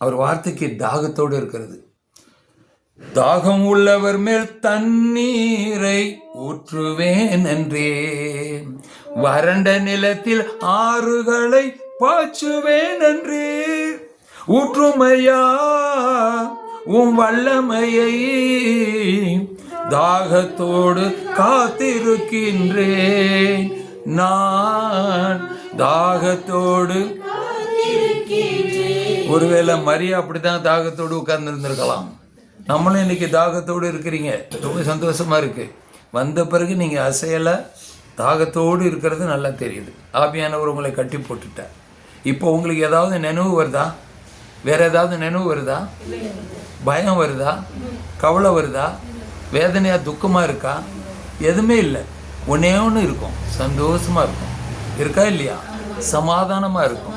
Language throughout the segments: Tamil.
அவர் வார்த்தைக்கு தாகத்தோடு இருக்கிறது. தாகம் உள்ளவர் மேல் தண்ணீரை ஊற்றுவேன் என்றே. வறண்ட நிலத்தில் ஆறுகளை பாய்ச்சுவேன் என்றே. ஊற்றுமையா உம் வல்லமையை தாகத்தோடு காத்திருக்கின்றேன். நான் தாகத்தோடு ஒருவேளை மரியா அப்படித்தான் தாகத்தோடு உட்கார்ந்து இருந்திருக்கலாம் நம்மளும் இன்னைக்கு தாகத்தோடு இருக்கிறீங்க. ரொம்ப சந்தோஷமா இருக்கு. வந்த பிறகு நீங்க அசையலை தாகத்தோடு இருக்கிறது நல்லா தெரியுது. ஆபியானவர் உங்களை கட்டி போட்டுட்டார். இப்போ உங்களுக்கு ஏதாவது நினைவு வருதா? வேற ஏதாவது நினைவு வருதா? பயம் வருதா? கவலை வருதா? வேதனையா துக்கமா இருக்கா? எதுவுமே இல்லை. ஒன்னே ஒன்று இருக்கும். சந்தோஷமா இருக்கும். இருக்கா இல்லையா? சமாதானமாக இருக்கும்.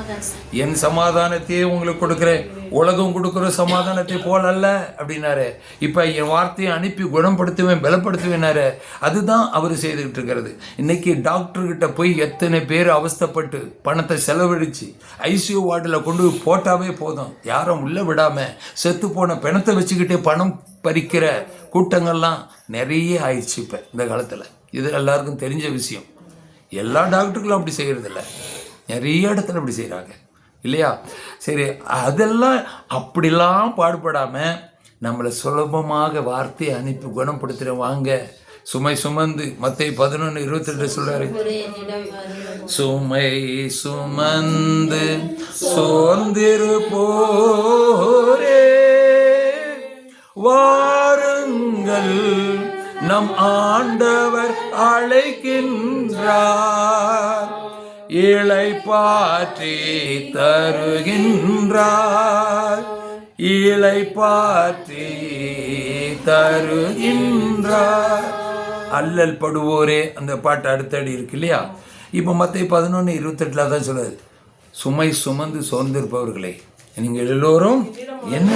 என் சமாதானத்தையே உங்களுக்கு கொடுக்குறேன். உலகம் கொடுக்குற சமாதானத்தை போல் அல்ல அப்படின்னாரு. இப்போ என் வார்த்தையை அனுப்பி குணப்படுத்துவேன் பலப்படுத்துவேனாரு அதுதான் அவர் செய்துக்கிட்டு இருக்கிறது. இன்னைக்கு டாக்டர்கிட்ட போய் எத்தனை பேர் அவஸ்தைப்பட்டு பணத்தை செலவழித்து ஐசியூ வார்டில் கொண்டு போய் போட்டாவே போதும். யாரும் உள்ளே விடாமல் செத்து போன பிணத்தை வச்சுக்கிட்டே பணம் பறிக்கிற கூட்டங்கள்லாம் நிறைய ஆயிடுச்சு இப்போ இந்த காலத்தில். இது எல்லாருக்கும் தெரிஞ்ச விஷயம். எல்லா டாக்டர்களும் அப்படி செய்கிறதில்ல நிறைய இடத்துல இப்படி செய்கிறாங்க இல்லையா? சரி அதெல்லாம் அப்படிலாம் பாடுபடாமல் நம்மளை சுலபமாக வார்த்தையை அனுப்பி குணப்படுத்துகிற வாங்க. சுமை சுமந்து மத்திய பதினொன்று இருபத்தி ரெண்டு சொல்றாரு. சுமை சுமந்து சோர்ந்திரு போரே வாருங்கள் நம் ஆண்டவர் அழைக்கின்றார். இளை பாற்றி தருகின்றார். இளை பாற்றி தருகின்றார். அல்லல் படுவோரே அந்த பாட்டு அடுத்தடி இருக்கு இல்லையா? இப்போ மற்ற பதினொன்று இருபத்தெட்டில் தான் சொல்லுது. சுமை சுமந்து சோர்ந்திருப்பவர்களே நீங்கள் எல்லோரும் என்ன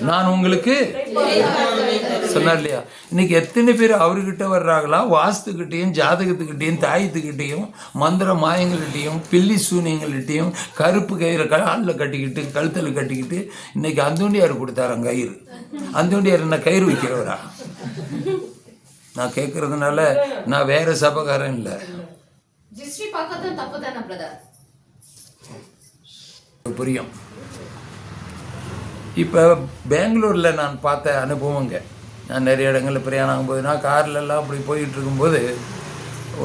நான் உங்களுக்கு சொன்னார் இல்லையா இன்னைக்கு எத்தனை பேர் அவர்கிட்ட வர்றாங்களா? வாஸ்துக்கிட்டேயும் ஜாதகத்துக்கிட்டேயும் தாயத்துக்கிட்டேயும் மந்திர மாயங்கள்கிட்டையும் பில்லி சூனியங்கள்கிட்டையும் கருப்பு கயிறை காலில் கட்டிக்கிட்டு கழுத்தில் கட்டிக்கிட்டு இன்னைக்கு அந்தோண்டியார் கொடுத்தாராம் கயிறு. அந்தோண்டியார் என்ன கயிறு வைக்கிறவரா? நான் கேட்கறதுனால நான் வேற சபகாரம் இல்லை. புரியும். இப்போ பெங்களூரில் நான் பார்த்த அனுபவங்க நான் நிறைய இடங்களில் பிரயாணம் ஆகும்போது நான் கார்லெல்லாம் அப்படி போயிட்டு இருக்கும்போது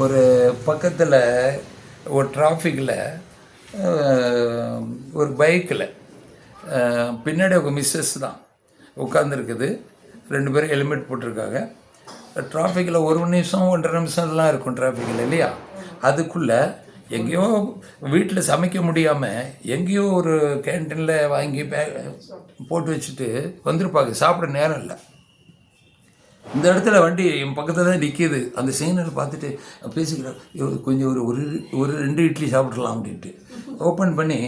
ஒரு பக்கத்தில் ஒரு டிராஃபிக்கில் ஒரு பைக்கில் பின்னாடி ஒரு மிஸ்ஸஸ் தான் உட்காந்துருக்குது ரெண்டு பேரும் ஹெல்மெட் போட்டிருக்காங்க. டிராஃபிக்கில் ஒரு நிமிஷம் ஒன்றரை நிமிஷம்லாம் இருக்கும் டிராஃபிக்கில் இல்லையா? அதுக்குள்ளே எங்கேயோ வீட்டில் சமைக்க முடியாமல் எங்கேயோ ஒரு கேன்டீனில் வாங்கி பே போட்டு வச்சுட்டு வந்திருப்பாங்க. சாப்பிட நேரம் இல்லை. இந்த இடத்துல வண்டி என் பக்கத்தில் தான் நிற்கிது அந்த சிக்னல் பார்த்துட்டு பேசிக்கிறேன் கொஞ்சம் ஒரு ஒரு ஒரு ரெண்டு இட்லி சாப்பிட்றலாம் அப்படின்ட்டு. ஓப்பன் பண்ணி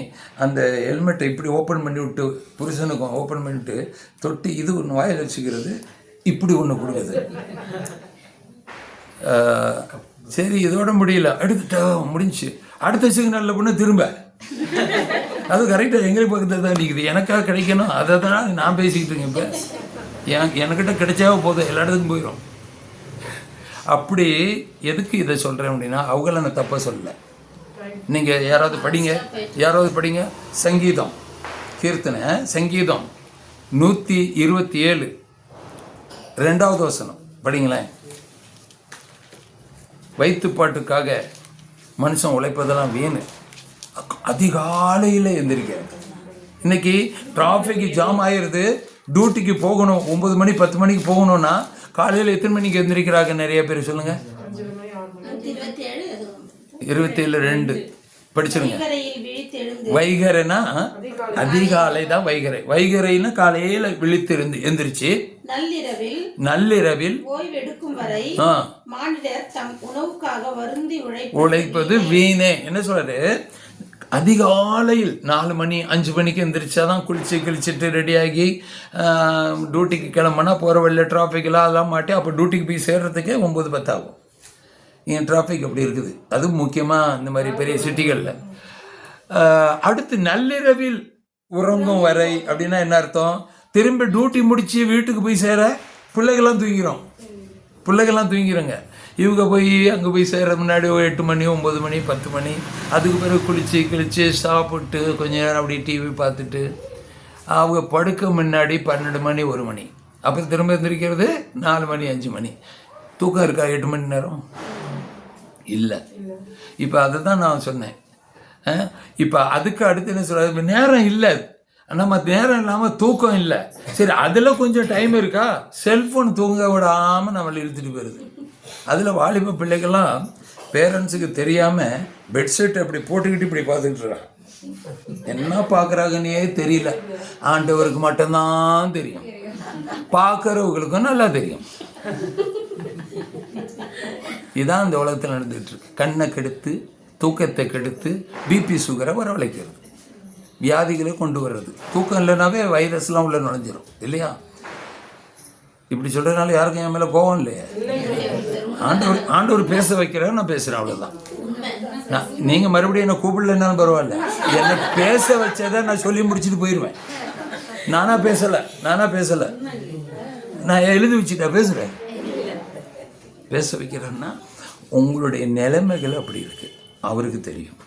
அந்த ஹெல்மெட்டை இப்படி ஓப்பன் பண்ணி விட்டு புருஷனுக்கும் ஓப்பன் பண்ணிவிட்டு தொட்டி இது ஒன்று வாயில் வச்சுக்கிறது இப்படி ஒன்று கொடுக்குது. சரி இதோட முடியல. அடுத்த முடிஞ்சு அடுத்த சிக்னலில் பண்ண திரும்ப. அது கரெக்டாக எங்களுக்கு பக்கத்தில் தான் நிற்கிது எனக்காக கிடைக்கணும் அதை தான் நான் பேசிக்கிட்டு இருக்கேன் இப்போ. எனக்கிட்ட கிடைச்சாவே போதும் எல்லா இடத்துக்கும் போயிடும் அப்படி எதுக்கு இதை சொல்கிறேன் அப்படின்னா அவங்கள நான் தப்பாக சொல்லலை. நீங்கள் யாராவது படிங்க யாராவது படிங்க. சங்கீதம் கீர்த்தனை சங்கீதம். நூற்றி இருபத்தி ஏழு ரெண்டாவது வசனம் படிங்களேன். வயிற்றுப்பாட்டுக்காக மனுஷன் உழைப்பதெல்லாம் வீணு. அக்- அதிகாலையில் எந்திரிக்க இன்னைக்கு டிராஃபிக் ஜாம் ஆயிடுது டியூட்டிக்கு போகணும். ஒன்பது மணி பத்து மணிக்கு போகணும்னா காலையில் எத்தனை மணிக்கு எந்திரிக்கிறாங்க நிறைய பேர் சொல்லுங்க? இருபத்தி ஏழு இருபத்தேழு ரெண்டு. படிச்சிருங்க. வைகரைனா அதிகாலை தான் வைகரை. வைகரைன்னா காலையில் விழித்திருந்து எந்திரிச்சு நள்ளிரவில் உழைப்பது வீணே. என்ன சொல்றாரு? அதிகாலையில் நாலு மணி அஞ்சு மணிக்கு எந்திரிச்சாதான் குளிச்சு கிழிச்சிட்டு ரெடியாகி டியூட்டிக்கு கிளம்புனா போகிற வழியில் டிராஃபிக்லாம் அதெல்லாம் மாட்டி அப்போ டியூட்டிக்கு போய் சேர்றதுக்கே ஒம்பது பத்தாகும் என் டிராஃபிக் அப்படி இருக்குது? அதுவும் முக்கியமாக இந்த மாதிரி பெரிய சிட்டிகளில். அடுத்து நள்ளிரவில் உறங்கும் வரை அப்படின்னா என்ன அர்த்தம்? திரும்ப டியூட்டி முடித்து வீட்டுக்கு போய் சேர பிள்ளைகள்லாம் தூங்கிறோம் பிள்ளைகள்லாம் தூங்கிடுங்க இவங்க போய் அங்கே போய் சேர முன்னாடி ஒரு எட்டு மணி ஒம்பது மணி பத்து மணி. அதுக்கு பிறகு குளித்து கிழித்து சாப்பிட்டு கொஞ்ச நேரம் அப்படியே டிவி பார்த்துட்டு அவங்க படுக்க முன்னாடி பன்னெண்டு மணி ஒரு மணி. அப்புறம் திரும்ப எந்திரிக்கிறது நாலு மணி அஞ்சு மணி. தூக்கம் இருக்கா எட்டு மணி நேரம்? இல்லை. இப்போ அதை தான் நான் சொன்னேன். இப்போ அதுக்கு அடுத்து என்ன சொல்கிறது நேரம் இல்லை. நம்ம நேரம் இல்லாமல் தூக்கம் இல்லை. சரி அதில் கொஞ்சம் டைம் இருக்கா? செல்ஃபோன் தூங்க விடாமல் நம்மளை இழுத்துட்டு போயிடுது அதில் வாலிப பிள்ளைகள்லாம் பேரண்ட்ஸுக்கு தெரியாமல் பெட்ஷீட் அப்படி போட்டுக்கிட்டு இப்படி பார்த்துக்கிட்டு என்ன பார்க்குறாங்கன்னே தெரியல. ஆண்டவருக்கு மட்டும்தான் தெரியும். பார்க்குறவங்களுக்கும் நல்லா தெரியும். இதான் இந்த உலகத்தில் நடந்துகிட்டு இருக்கு. கண்ணை கெடுத்து தூக்கத்தை கெடுத்து பிபி சுகரை வரவழைக்கிறது. வியாதிகளை கொண்டு வர்றது. தூக்கம் இல்லைனாவே வைரஸ்லாம் உள்ள நுழைஞ்சிரும். இல்லையா? இப்படி சொல்கிறதுனால யாருக்கும் என் மேலே கோவம் இல்லையா? ஆண்டவர் ஆண்டவர் பேச வைக்கிறார் நான் பேசுகிறேன் அவ்வளோதான் நான் நீங்கள் மறுபடியும் என்ன கூப்பிடலன்னாலும் பரவாயில்ல. என்னை பேச வச்சதை நான் சொல்லி முடிச்சுட்டு போயிடுவேன் நானாக பேசலை நானாக பேசலை. நான் எழுதி வச்சுட்டா பேசுகிறேன் பேச வைக்கிறேன்னா உங்களுடைய நிலைமைகள் அப்படி இருக்குது அவருக்கு தெரியும்.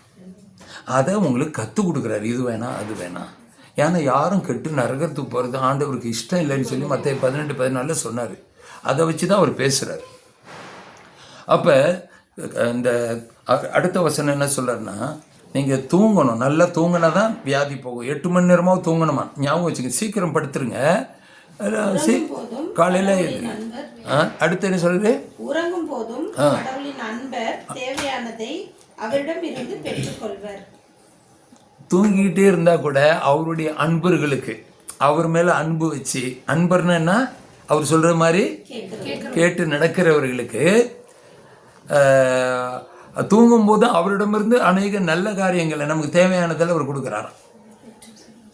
அதை உங்களுக்கு கற்றுக் கொடுக்குறாரு. இது வேணாம் அது வேணாம் ஏன்னா யாரும் கெட்டு நரகத்துக்கு போகிறது ஆண்டவருக்கு இஷ்டம் இல்லைன்னு சொல்லி மற்ற பதினெட்டு பதினாலில் சொன்னார். அதை வச்சு தான் அவர் பேசுகிறார் அப்போ இந்த அடுத்த வசனம் என்ன சொல்றாருன்னா நீங்கள் தூங்கணும். நல்லா தூங்கினா தான் வியாதி போகும். எட்டு மணி நேரமாக தூங்கணுமா? ஞாபகம் வச்சுக்க சீக்கிரம் படுத்துருங்க. அஹ் சீ- காலையில் அடுத்து என்ன சொல்றது? உறங்கும் போதும் தேவையானதை அவரிடம் இருந்து பெற்றுக்கொள்வர். தூங்கிக்கிட்டே இருந்தால் கூட அவருடைய அன்பர்களுக்கு அவர் மேலே அன்பு வச்சு அன்பர்னா அவர் சொல்கிற மாதிரி கேட்டு நடக்கிறவர்களுக்கு தூங்கும்போது அவரிடமிருந்து அநேக நல்ல காரியங்களை நமக்கு தேவையானதில் அவர் கொடுக்குறார்.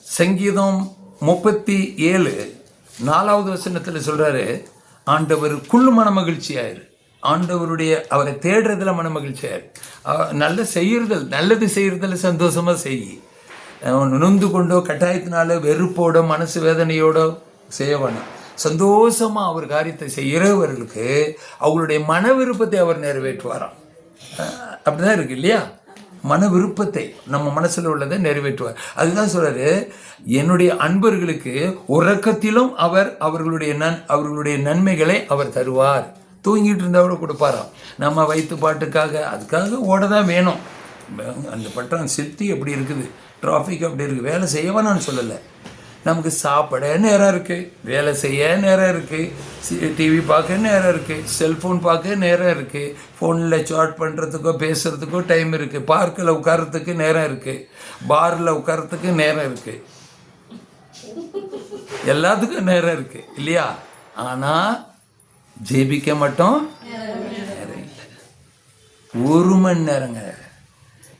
சங்கீதம் முப்பத்தி ஏழு நாலாவது வசனத்தில் சொல்றாரு ஆண்டவர் மன மகிழ்ச்சியாயிரு ஆண்டவருடைய அவரை தேடுறதுல மன மகிழ்ச்சியாயிரு நல்ல செய்யறதல் நல்லது செய்கிறதில் சந்தோஷமா செய் அவன் நொந்து கொண்டோ கட்டாயத்தினால வெறுப்போட மனசு வேதனையோட செய்ய வேணாம் சந்தோஷமா அவர் காரியத்தை செய்கிறவர்களுக்கு அவங்களுடைய மன விருப்பத்தை அவர் நிறைவேற்றுவாராம். அப்படிதான் இருக்கு இல்லையா? மன விருப்பத்தை நம்ம மனசில் உள்ளதை நிறைவேற்றுவார். அதுதான் சொல்றாரு என்னுடைய அன்பர்களுக்கு உறக்கத்திலும் அவர் அவர்களுடைய நன் அவர்களுடைய நன்மைகளை அவர் தருவார். தூங்கிட்டு இருந்தவரை கொடுப்பாராம். நம்ம வயிற்று பாட்டுக்காக அதுக்காக ஓட தான் வேணும். அந்த பட்டம் சித்தி அப்படி இருக்குது? டிராஃபிக் அப்படி இருக்குது வேலை செய்யவா நான் சொல்லலை. நமக்கு சாப்பிட நேரம் இருக்குது வேலை செய்ய நேரம் இருக்குது டிவி பார்க்க நேரம் இருக்குது செல்ஃபோன் பார்க்க நேரம் இருக்குது ஃபோனில் சாட் பண்ணுறதுக்கோ பேசுகிறதுக்கோ டைம் இருக்குது பார்க்கில் உட்கார்றதுக்கு நேரம் இருக்குது பாரில் உட்கார்றதுக்கு நேரம் இருக்குது எல்லாத்துக்கும் நேரம் இருக்குது இல்லையா? ஆனால் ஜெபிக்க மட்டும் நேரம் இல்லை. ஒரு மணி நேரங்க.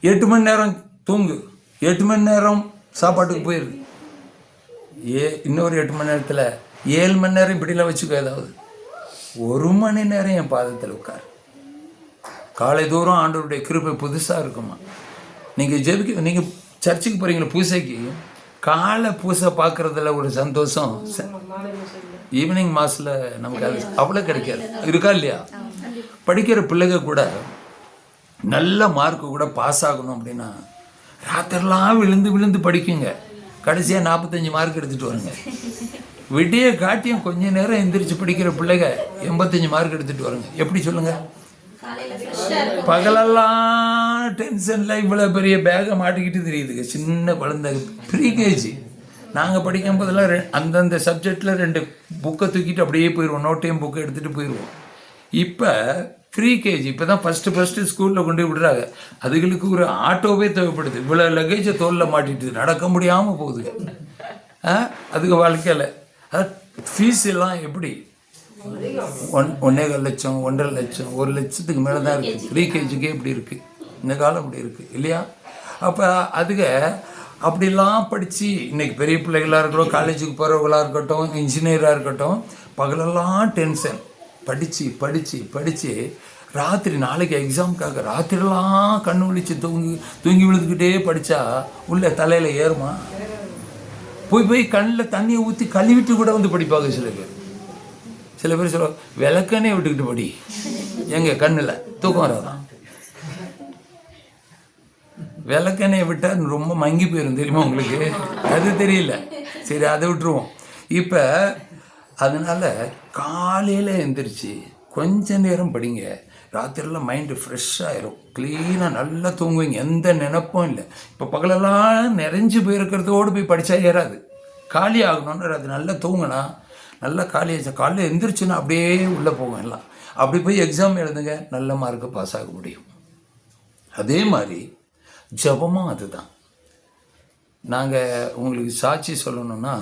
எட்டு மணி நேரம் தூங்கு. எட்டு மணி நேரம் சாப்பாட்டுக்கு போயிருக்கு ஏ இன்னொரு எட்டு மணி நேரத்தில் ஏழு மணி நேரம் இப்படிலாம் வச்சுக்கோ ஏதாவது. ஒரு மணி நேரம் என் பாதத்தில் உட்கார். காலை தூரம் ஆண்டவருடைய கிருப்பை புதுசாக இருக்குமா? நீங்கள் ஜெபிக்க நீங்கள் சர்ச்சுக்கு போகிறீங்களா பூசைக்கு? காலை பூசை பார்க்குறதுல ஒரு சந்தோஷம். ச- ஈவினிங் மாஸில் நமக்கு அது அவ்வளோ கிடைக்காது. இருக்கா இல்லையா? படிக்கிற பிள்ளைங்க கூட நல்ல மார்க்கு கூட பாஸ் ஆகணும் அப்படின்னா ராத்திரிலாம் விழுந்து விழுந்து படிக்குங்க. கடைசியாக நாற்பத்தஞ்சு மார்க் எடுத்துகிட்டு வருங்க. விடிய காட்டியும் கொஞ்ச நேரம் எந்திரிச்சு படிக்கிற பிள்ளைங்க எண்பத்தஞ்சு மார்க் எடுத்துகிட்டு வருங்க. எப்படி சொல்லுங்கள் பகலெல்லாம் டென்ஷனில் இவ்வளோ பெரிய பேகை மாட்டிக்கிட்டு தெரியுதுங்க. சின்ன குழந்தை ப்ரீகேஜி நாங்கள் படிக்கும் போதெல்லாம் ரெ- அந்தந்த சப்ஜெக்டில் ரெண்டு புக்கை தூக்கிட்டு அப்படியே போயிடுவோம் நோட்டையும் புக்கை எடுத்துகிட்டு போயிடுவோம் இப்போ ப்ரீ கேஜி இப்போ தான் ஃபஸ்ட்டு ஃபஸ்ட்டு ஸ்கூலில் கொண்டு போய் விடுறாங்க. அதுகளுக்கு ஒரு ஆட்டோவே தேவைப்படுது. இவ்வளோ லக்கேஜை தோலில் மாட்டிட்டு நடக்க முடியாமல் போகுதுங்க ஆ? அதுக்கு வாழ்க்கையில். ஃபீஸ் எல்லாம் எப்படி? ஒன் ஒன்னேகால் லட்சம் ஒன்றரை லட்சம் ஒரு லட்சத்துக்கு மேலே தான் இருக்குது ப்ரீ கேஜிக்கே இப்படி இருக்குது இந்த காலம் இப்படி இருக்குது இல்லையா? அப்போ அதுக அப்படிலாம் படித்து இன்னைக்கு பெரிய பிள்ளைகளாக இருக்கட்டும் காலேஜுக்கு போகிறவங்களாக இருக்கட்டும் இன்ஜினியராக இருக்கட்டும் பகலெல்லாம் டென்ஷன் படித்து படித்து படித்து ராத்திரி நாளைக்கு எக்ஸாமுக்காக ராத்திரிலாம் கண்ணு விழிச்சு தூங்கி தூங்கி விழுந்துக்கிட்டே படித்தா உள்ள தலையில் ஏறுமா? போய் போய் கண்ணில் தண்ணியை ஊற்றி கழுவிட்டு கூட வந்து படிப்பாங்க சில பேர். சில பேர் சொல்லுவாங்க விளக்கனே விட்டுக்கிட்டு படி. எங்கள் கண்ணில் தூக்கம் வராதான் விளக்கெண்ணெய் விட்டால் ரொம்ப மங்கி போயிடும் தெரியுமா உங்களுக்கு? அது தெரியல. சரி அதை விட்டுருவோம். இப்போ அதனால் காலையில் எந்திரிச்சு கொஞ்ச நேரம் படிங்க. ராத்திரிலாம் மைண்டு ஃப்ரெஷ்ஷாகிடும் க்ளீனாக நல்லா தூங்குவீங்க. எந்த நினப்பும் இல்லை. இப்போ பகலெல்லாம் நிறைஞ்சு போயிருக்கிறதோடு போய் படித்தா ஏறாது. காலி ஆகணும்னு அது நல்லா தூங்கினா நல்லா காலி ஆச்சு காலையில் எந்திரிச்சுன்னா அப்படியே உள்ளே போகும் எல்லாம். அப்படி போய் எக்ஸாம் எழுதுங்க. நல்ல மார்க்கு பாஸ் ஆக முடியும். அதே மாதிரி ஜபமும் அதுதான். நாங்கள் உங்களுக்கு சாட்சி சொல்லணும்னா